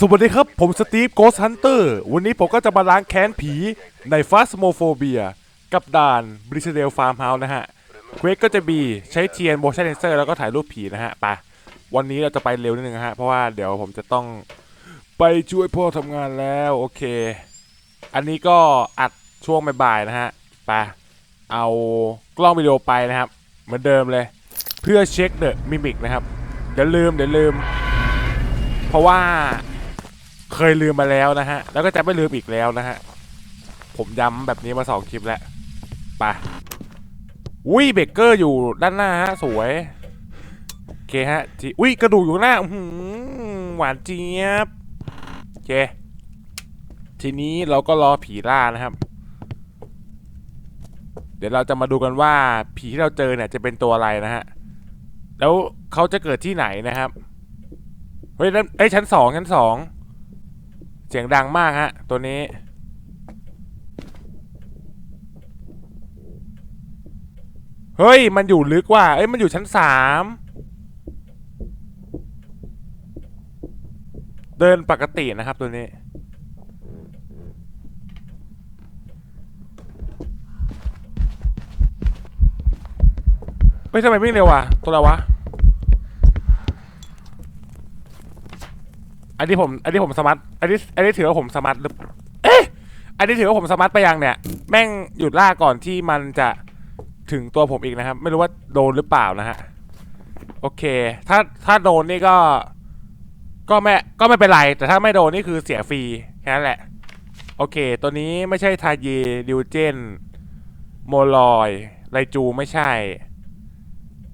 สวัสดีครับ ผมสตีฟโกสฮันเตอร์ วันนี้ผมก็จะมาล้างแค้นผีในฟาสโมโฟเบียกับด่านบริสเดลฟาร์มเฮาส์นะฮะ เควสก็จะมีใช้เทียนโมชั่นเซนเซอร์แล้วก็ถ่ายรูปผีนะฮะไปวันนี้เราจะไปเร็วนิดนึงฮะ เพราะว่าเดี๋ยวผมจะต้องไปช่วยพ่อทำงานแล้ว โอเค อันนี้ก็อัดช่วงบ่ายๆนะฮะไปเอากล้องวิดีโอไปนะครับ เหมือนเดิมเลย เพื่อเช็คเดอะมิมิกนะครับ เดี๋ยวลืมเดี๋ยวลืม เพราะว่า เคยลืมมาแล้วนะฮะ แล้วก็จะไม่ลืมอีกแล้วนะฮะ ผมย้ำแบบนี้มาสองคลิปแล้วไปอุ้ยเบเกอร์อยู่ด้านหน้าฮะ สวยโอเคฮะจีอุ้ยกระดูกอยู่หน้าหือหวานเจี๊ยบโอเค ทีนี้เราก็รอผีล่านะครับ เดี๋ยวเราจะมาดูกันว่า ผีที่เราเจอเนี่ยจะเป็นตัวอะไรนะฮะ แล้วเขาจะเกิดที่ไหนนะครับ เฮ้ยนั่นเอ้ชั้นสองชั้นสอง เสียงดังมากฮะ ตัวนี้ เฮ้ย มันอยู่ลึกว่ะเอ้ย มันอยู่ชั้นสาม เดินปกตินะครับตัวนี้เฮ้ยทำไมวิ่งเร็ววะตัวอะไรวะอันนี้ผม อันนี้ผมสมาร์ท อันนี้อันนี้ถือว่าผมสมาร์ทหรือเอ๊ะอันนี้ถือว่าผมสมาร์ทไปยังเนี่ย แม่งหยุดล่าก่อนที่มันจะถึงตัวผมอีกนะครับ ไม่รู้ว่าโดนหรือเปล่านะฮะ โอเค ถ้าถ้าโดนนี่ก็ ก็ไม่ก็ไม่เป็นไร แต่ถ้าไม่โดนนี่คือเสียฟรีแค่นั้นแหละ โอเค ตัวนี้ไม่ใช่ทาเยดิวเจน โมลอยไลจูไม่ใช่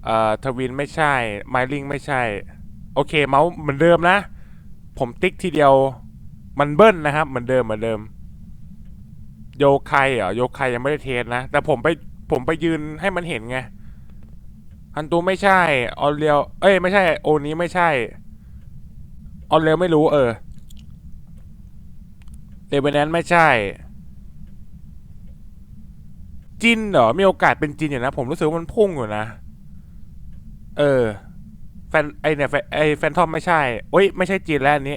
เอ่อ ทวินไม่ใช่ ไมลิงไม่ใช่ โอเค เมาส์เหมือนเดิมนะ ผมติ๊กทีเดียว มันเบิ้ลนะครับ เหมือนเดิมเหมือนเดิม โยไคเหรอโยไคยังไม่ได้เทสนะ แต่ผมไปผมไปยืนให้มันเห็นไงฮันตูไม่ใช่ออเรียว เอ้ยไม่ใช่ โอนี้ไม่ใช่ออเรียวไม่รู้ เออเดเวนั้นไม่ใช่ จินเหรอมีโอกาสเป็นจินอยู่นะ ผมรู้สึกว่ามันพุ่งอยู่นะ เออ แฟนไอเนี่ยไอแฟนทอมไม่ใช่โอ้ยไม่ใช่จีนแล้วอันนี้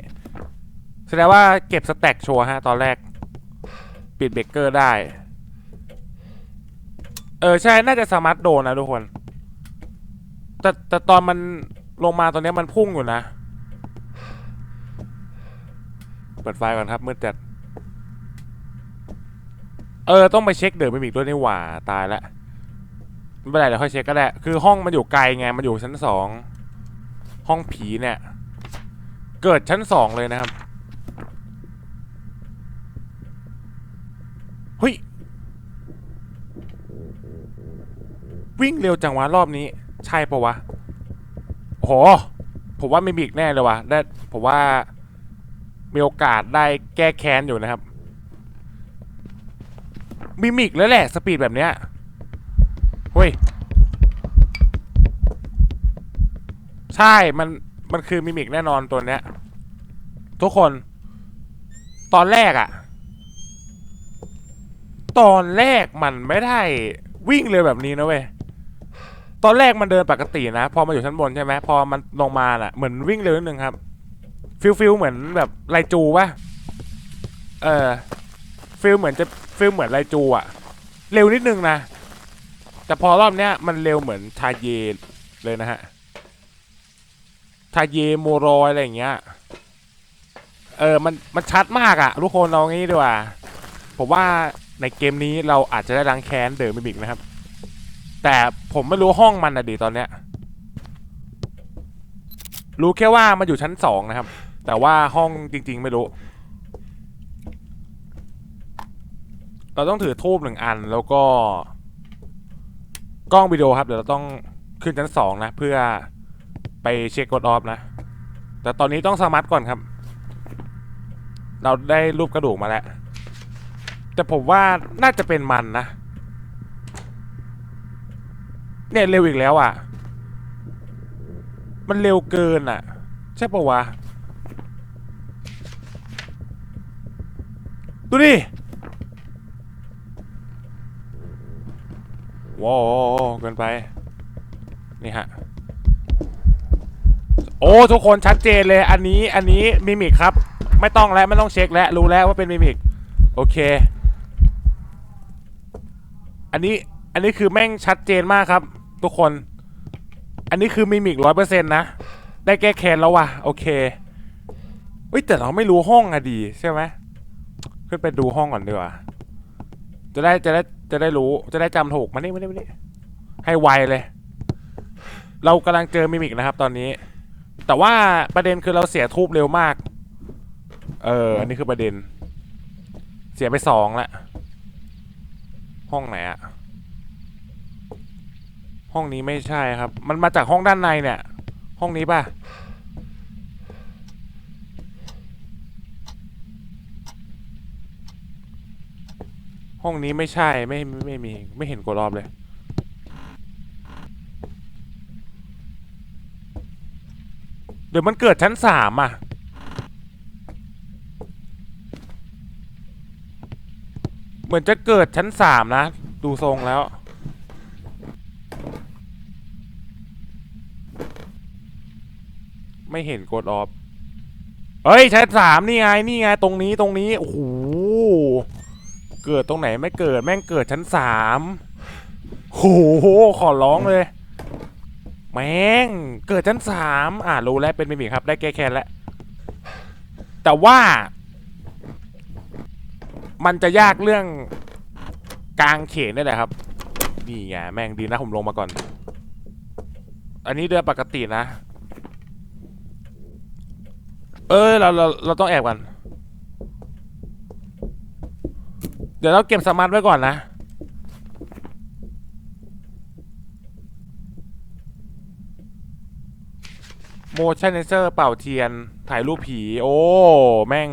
แสดงว่าเก็บสแต็กชัวร์ฮะ ตอนแรก ปิดเบเกอร์ได้ เออ ใช่ น่าจะสามารถโดนนะทุกคน แต่แต่ตอนมันลงมาตอนนี้มันพุ่งอยู่นะ เปิดไฟก่อนครับมืดจัด เออ ต้องไปเช็คเดอร์มิมิกด้วยนี่หว่า ตายแล้วไม่เป็นไรเดี๋ยวค่อยเช็คก็ได้ คือห้องมันอยู่ไกลไง มันอยู่ชั้นสอง ห้องผีเนี่ย เกิดชั้นสองเลยนะครับ เฮ้ย วิ่งเร็วจังวะรอบนี้ ใช่ปะวะโอ้โหผมว่าไม่มีอีกแน่เลยวะได้ผมว่ามีโอกาสได้แก้แค้นอยู่นะครับมิมิกแล้วแหละ สปีดแบบเนี้ยเฮ้ย ใช่ มัน มันคือมิมิกแน่นอนตัวเนี้ย ทุกคน ตอนแรกอะ ตอนแรกมันไม่ได้วิ่งเร็วแบบนี้นะเว้ย ตอนแรกมันเดินปกตินะ พอมาอยู่ชั้นบนใช่ไหมพอมันลงมาน่ะ เหมือนวิ่งเร็วนิดนึงครับ ฟิลฟิลเหมือนแบบไลจูปะเออ ฟิลเหมือนจะฟิลเหมือนไลจูอะเร็วนิดนึงนะ แต่พอรอบเนี้ยมันเร็วเหมือนทาเยเลยนะฮะ ทาเยโมรอยอะไรอย่างเงี้ย เออ มัน มันชัดมากอะทุกคนเอางี้ดีกว่า ผมว่า ในเกมนี้เราอาจจะได้ล้างแค้นเดอร์มิมิกนะครับ แต่ผมไม่รู้ห้องมันอะดีตอนเนี้ย รู้แค่ว่ามันอยู่ชั้นสองนะครับ แต่ว่าห้องจริง ๆ ไม่รู้ เราต้องถือทูบหนึ่งอันแล้วก็ กล้องวิดีโอครับ เดี๋ยวเราต้องขึ้นชั้นสองนะ เพื่อไปเช็คกดออฟนะ แต่ตอนนี้ต้องสมัครก่อนครับ เราได้รูปกระดูกมาแล้ว แต่ผมว่าน่าจะเป็นมันนะ เนี่ยเร็วอีกแล้วอะ มันเร็วเกินอะ ใช่ปะวะ ดูดิว้าวเกินไป นี่ฮะ โอ้ทุกคนชัดเจนเลย อันนี้อันนี้มิมิกครับ ไม่ต้องแล้ว ไม่ต้องเช็คแล้ว รู้แล้วว่าเป็นมิมิก โอเค อันนี้อันนี้คือแม่งชัดเจนมากครับ ทุกคน อันนี้คือมิมิกร้อยเปอร์เซ็นต์นะ ได้แก้แค้นแล้วว่ะ โอเคเฮ้ยแต่เราไม่รู้ห้องอะดีใช่ไหมขึ้นไปดูห้องก่อนดีกว่า จะได้จะได้จะได้รู้จะได้จำถูกมานี่มานี่มานี่ให้ไวเลย เรากำลังเจอมิมิกนะครับ ตอนนี้ แต่ว่าประเด็นคือเราเสียทูบเร็วมาก เอออันนี้คือประเด็น เสียไปสองละ ห้องไหนอะห้องนี้ไม่ใช่ครับ มันมาจากห้องด้านในเนี่ย ห้องนี้ป่ะ ห้องนี้ไม่ใช่ไม่ไม่ไม่มีไม่เห็นกดรอบเลยเดี๋ยวมันเกิดชั้นสามอะ เหมือนจะเกิดชั้นสามนะ ดูทรงแล้วไม่เห็นกดออฟ เฮ้ยชั้นสามนี่ไง นี่ไง ตรงนี้ ตรงนี้ โอ้โห เกิดตรงไหนไม่เกิด แม่งเกิดชั้นสามโอ้โหขอร้องเลย แม่ง เกิดชั้นสามอ่ารู้แล้ว เป็นมิมิครับ ได้แก้แค้นแล้ว แต่ว่า มันจะยากเรื่องกลางเขนนี่แหละครับ นี่ไงแม่งดีนะผมลงมาก่อน อันนี้เดินปกตินะ เอ้ยเราเราเราต้องแอบกัน เดี๋ยวเราเก็บสมาร์ทไว้ก่อนนะ โมชั่นเซอร์เป่าเทียนถ่ายรูปผี โอ้ แม่ง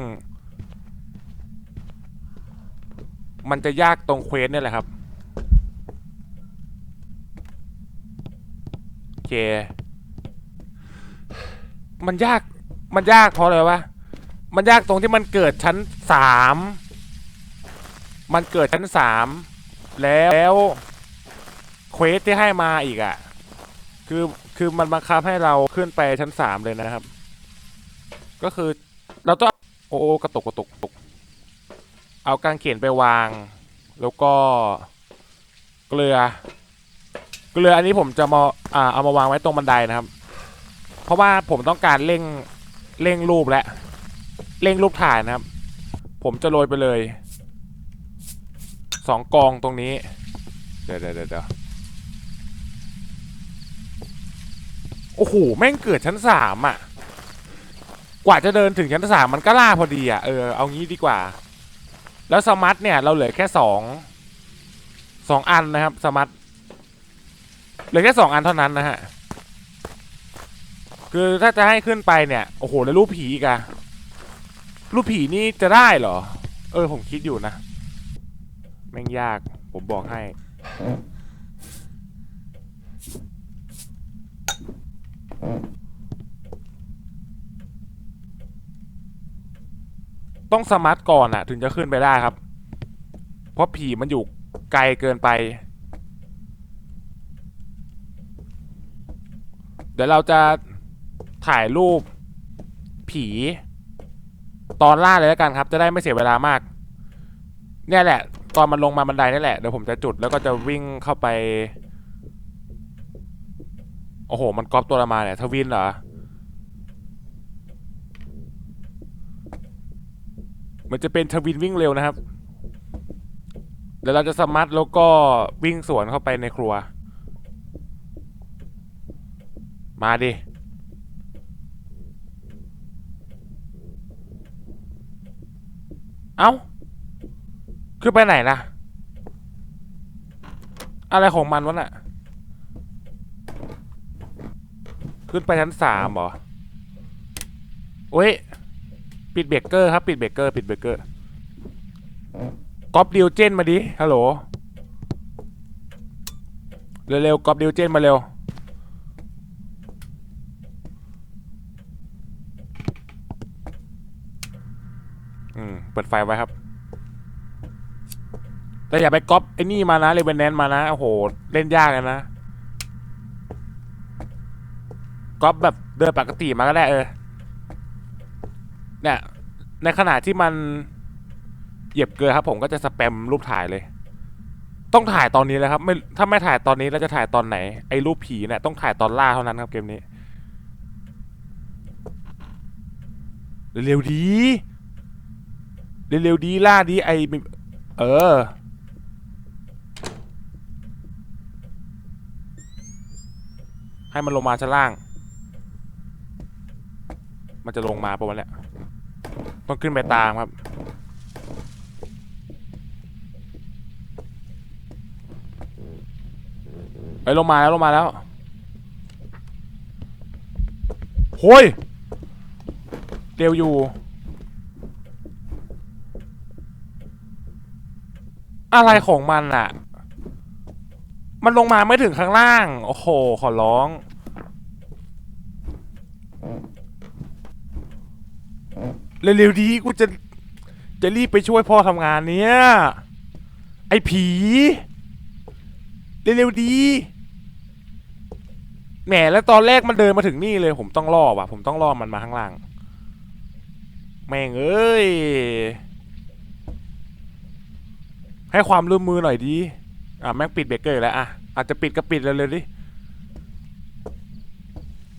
มันจะยากตรงเควสเนี่ยแหละครับโอเคมันยากมันยากเพราะอะไรวะมันยากตรงที่มันเกิดชั้นสามมันเกิดชั้นสามแล้วเควสที่ให้มาอีกอะ่ะ คือคือมันบังคับให้เราขึ้นไปชั้นสามเลยนะครับ ก็คือเราต้องโอ้โอ้กระตุกกระตุกกระตุก เอากางเขนไปวาง แล้วก็เกลือ เกลืออันนี้ผมจะมาอ่าเอามาวางไว้ตรงบันไดนะครับ เพราะว่าผมต้องการเร่งเร่งรูปและเร่งรูปถ่ายนะครับ ผมจะโรยไปเลยสองกองตรงนี้ เดี๋ยวเดี๋ยวเดี๋ยวโอ้โห แม่งเกิดชั้นสามอะ กว่าจะเดินถึงชั้นสามมันก็ล่าพอดีอะ เออ เอางี้ดีกว่า แล้วสมัตเนี่ยเราเหลือแค่สองสองอันนะครับสมัตเหลือแค่สองอันเท่านั้นนะฮะคือถ้าจะให้ขึ้นไปเนี่ยโอ้โหแล้วรูปผีอีกอะรูปผีนี่จะได้เหรอ เออผมคิดอยู่นะแม่งยากผมบอกให้ ต้องสมาร์ทก่อนอะถึงจะขึ้นไปได้ครับ เพราะผีมันอยู่ไกลเกินไป เดี๋ยวเราจะถ่ายรูปผี ตอนล่าเลยแล้วกันครับ จะได้ไม่เสียเวลามาก เนี่ยแหละ ตอนมันลงมาบันไดนี่แหละ เดี๋ยวผมจะจุดแล้วก็จะวิ่งเข้าไป โอ้โห มันก๊อปตัวละมาเนี่ยทวินเหรอ มันจะเป็นทวินวิ่งเร็วนะครับเดี๋ยวเราจะสมัตแล้วก็วิ่งสวนเข้าไปในครัว มาดิ เอ้า คือไปไหนล่ะ อะไรของมันวะน่ะ ขึ้นไปชั้นสามเหรอโอ้ย ปิดเบรกเกอร์ครับปิดเบรกเกอร์ปิดเบรกเกอร์ก๊อปดิวเจนมาดิฮัลโหลเร็วๆก๊อปดิวเจนมาเร็วอืมเปิดไฟไว้ครับ แต่อย่าไปก๊อปไอ้นี่มานะเรเวนแนนมานะโอ้โหเล่นยากเลยนะก๊อปแบบเดินปกติมาก็ได้เออ เนี่ย ในขณะที่มันเหยียบเกลือครับผมก็จะสแปมรูปถ่ายเลย ต้องถ่ายตอนนี้เลยครับ ไม่ถ้าไม่ถ่ายตอนนี้แล้วจะถ่ายตอนไหน ไอ้รูปผีเนี่ยต้องถ่ายตอนล่าเท่านั้นครับเกมนี้ เร็วๆดี เร็วๆดีล่าดีไอเออให้มันลงมาชั้นล่าง มันจะลงมาปะวะเนี่ย ต้องขึ้นไปตามครับไปลงมาแล้วลงมาแล้วโฮ้ยเร็วอยู่ อะไรของมันอะมันลงมาไม่ถึงข้างล่าง โอ้โห ขอร้อง เร็วๆดีกูจะจะรีบไปช่วยพ่อทำงานเนี้ยไอ้ผีเร็วๆดีแหมแล้วตอนแรกมันเดินมาถึงนี่เลย ผมต้องล่อว่ะ ผมต้องล่อมันมาข้างล่าง แม่งเอ้ย ให้ความร่วมมือหน่อยดีอะแม่งปิดเบรกเกอร์แล้วอะอาจจะปิดก็ปิดเร็วๆดิ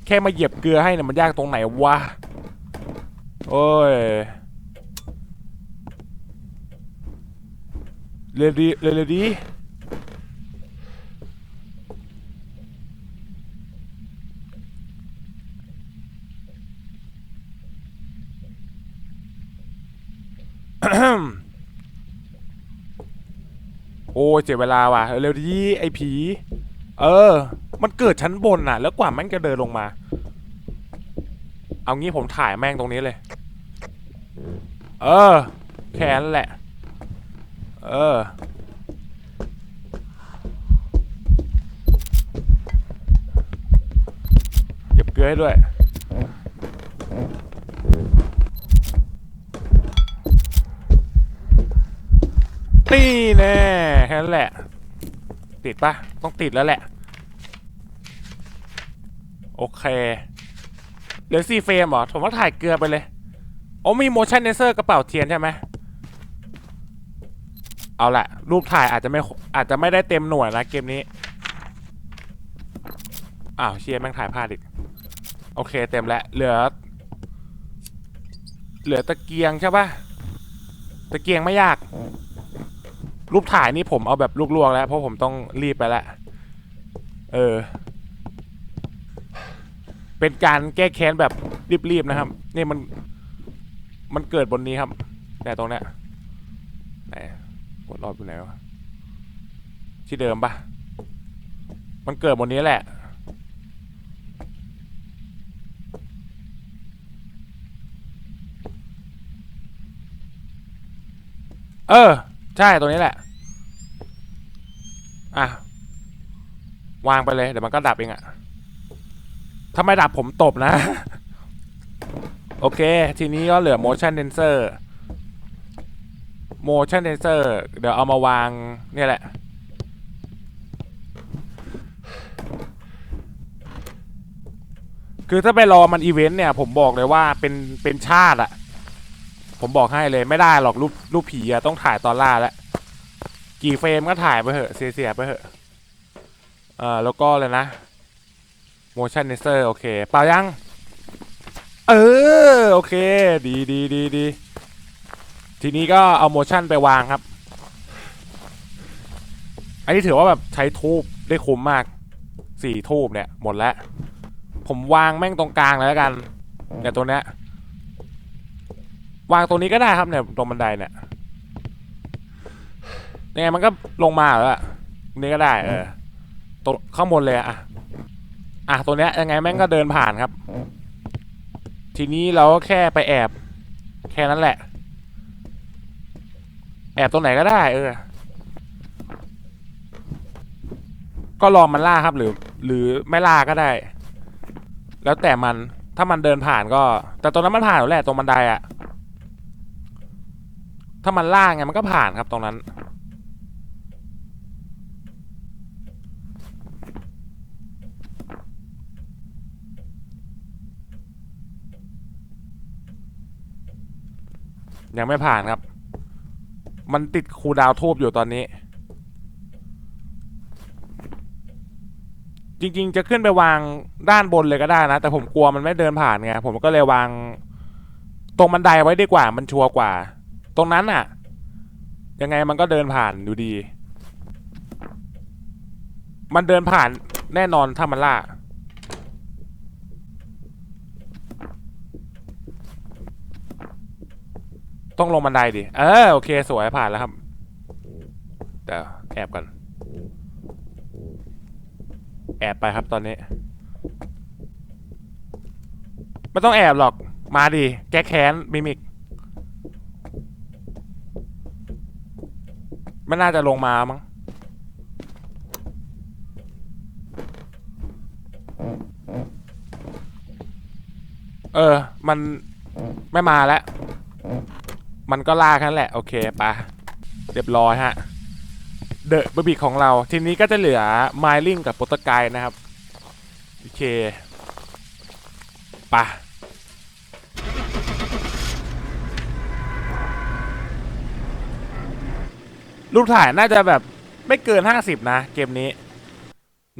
แค่มาเหยียบเกลือให้เนี่ยมันยากตรงไหนวะ โอ้ยเร็วดีเร็วดีโอ้เจ็บเวลาว่ะเร็วดีไอ้ผี เออ มันเกิดชั้นบนน่ะ แล้วกว่าแม่งจะเดินลงมา เอางี้ผมถ่ายแม่งตรงนี้เลย เออ แค่นั้นแหละ เออ เหยียบเกลือให้ด้วย นี่แน่แค่นั้นแหละ ติดปะต้องติดแล้วแหละ โอเค เหลือสี่เฟรมเหรอ ผมว่าถ่ายเกลือไปเลย โอ้มี motion sensor กระเป๋าเทียนใช่ไหมเอาละรูปถ่ายอาจจะไม่อาจจะไม่ได้เต็มหน่วยนะเกมนี้ อ้าวเชียแม่งถ่ายพลาดอีก โอเคเต็มแล้วเหลือ เหลือตะเกียงใช่ปะตะเกียงไม่ยาก รูปถ่ายนี่ผมเอาแบบลวกๆแล้ว เพราะผมต้องรีบไปแล้วเออ เป็นการแก้แค้นแบบรีบๆนะครับ นี่มัน มันเกิดบนนี้ครับ แต่ตรงเนี้ยไหนกดรอบอยู่ไหนวะที่เดิมปะมันเกิดบนนี้แหละ เออ ใช่ตรงนี้แหละ อะ วางไปเลย เดี๋ยวมันก็ดับเองอะถ้าไมดับผมตบนะ โอเค ทีนี้ก็เหลือ motion sensor motion sensor เดี๋ยวเอามาวางเนี่ยแหละ คือถ้าไปรอมันอีเวนต์เนี่ย ผมบอกเลยว่าเป็นเป็นชาติอะผมบอกให้เลยไม่ได้หรอกรูปรูปผีอะต้องถ่ายตอนล่าแล้วกี่เฟรมก็ถ่ายไปเถอะ เสียๆไปเถอะเอ่อแล้วก็เลยนะ motion sensor โอเคเปล่ายัง เออโอเค ดีดีดีดีทีนี้ก็เอา motion ไปวางครับ อันนี้ถือว่าแบบใช้ทูบได้คุ้มมากสี่ทูบเนี่ยหมดแล้ว ผมวางแม่งตรงกลางแล้วกันเนี่ยตัวเนี้ยวางตรงนี้ก็ได้ครับเนี่ยตรงบันไดเนี่ยยังไงมันก็ลงมาแล้วอะนี้ก็ได้ เออตรงข้างบนเลยอะอะตัวเนี้ยยังไงแม่งก็เดินผ่านครับ ทีนี้เราก็แค่ไปแอบ แค่นั้นแหละ แอบตรงไหนก็ได้ เออ ก็รอมันล่าครับหรือ หรือไม่ล่าก็ได้ แล้วแต่มันถ้ามันเดินผ่านก็ แต่ตรงนั้นมันผ่านอยู่แหละตรงบันไดอะถ้ามันล่าไงมันก็ผ่านครับตรงนั้น ยังไม่ผ่านครับ มันติดคูดาวทูบอยู่ตอนนี้ จริง ๆ จะขึ้นไปวางด้านบนเลยก็ได้นะ แต่ผมกลัวมันไม่เดินผ่านไง ผมก็เลยวาง ตรงบันไดไว้ดีกว่า มันชัวร์กว่า ตรงนั้นอะยังไงมันก็เดินผ่านอยู่ดี มันเดินผ่านแน่นอนถ้ามันล่า ต้องลงบันไดดิ เออโอเค สวยผ่านแล้วครับ เดี๋ยวแอบกัน แอบไปครับตอนนี้ ไม่ต้องแอบหรอก มาดิ แก้แค้นมิมิกไม่น่าจะลงมามั้ง เออ มันไม่มาแล้ว มันก็ลากแค่นั้นแหละ โอเคปะเรียบร้อยฮะ เดอะบบิกของเรา ทีนี้ก็จะเหลือไมลิงกับโปรตไกนะครับ โอเคปะรูปถ่ายน่าจะแบบไม่เกิน 50 นะ เกมนี้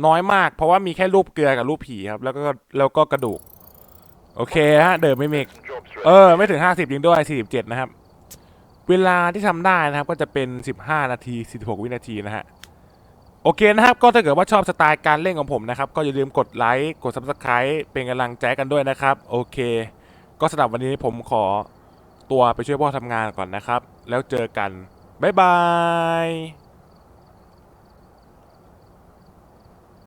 น้อยมาก เพราะว่ามีแค่รูปเกลือกับรูปผีครับ แล้วก็แล้วก็กระดูก โอเคฮะ เดิมไม่มีเออ ไม่ถึง 50จริงด้วย 47 นะครับ เวลาที่ทำได้นะครับก็จะเป็น 15 นาที 46 วินาทีนะฮะโอเคนะครับก็ถ้าเกิดว่าชอบสไตล์การเล่นของผมนะครับ ก็อย่าลืมกดไลค์กด Subscribe เป็นกำลังใจกันด้วยนะครับ โอเค ก็สำหรับวันนี้ผมขอตัวไปช่วยพ่อทำงานก่อนนะครับ แล้วเจอกัน บ๊ายบาย